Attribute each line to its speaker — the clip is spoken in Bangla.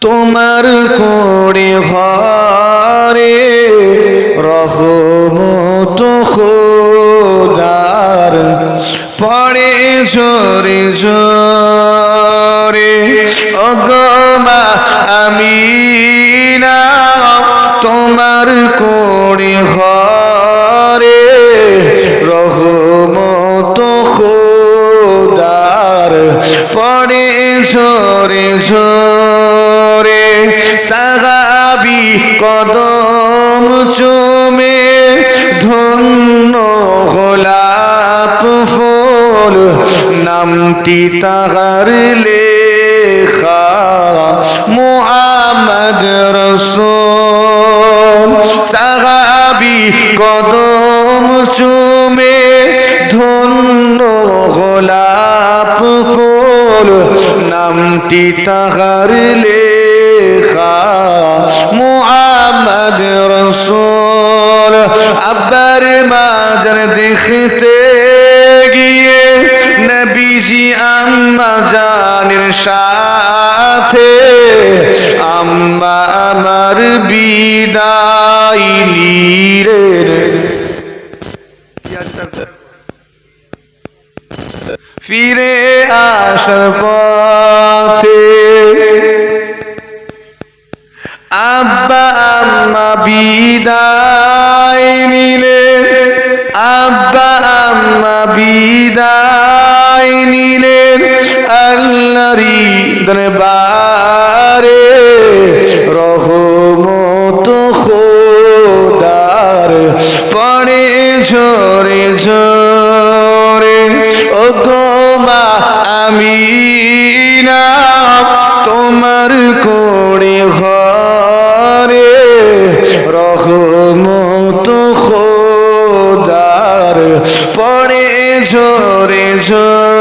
Speaker 1: তোমার করে ঘরে রহমত খোদার। পড়ে জোরে জোরে অগমা আমি না পড়ে ঝরে ঝরে সাগাবি কদম চুমে ধন্য গোলাপ ফুল, নামটি তাহার লেখা মুহাম্মদ রসুল। সাহাবি কদম চুমে নামটি তাহার লেখা, মুহাম্মদ রসুল। আব্বার মাজার দেখতে গিয়ে নবীজি আম্মা জানের সাথে, আম্মা আমার বিদায় নিলেন। ফিরে আসার পথে আব্বা আম্মা বিদায় নিলে, আব্বা আম্মা বিদায় নিলেন আল্লাহরি দরবারে রহমত খোদার পড়ে ঝরে ঝরে ও গোমা আমি না তোমার কোড়ে ঘরে রহমত খোদার পড়ে ঝরে ঝরে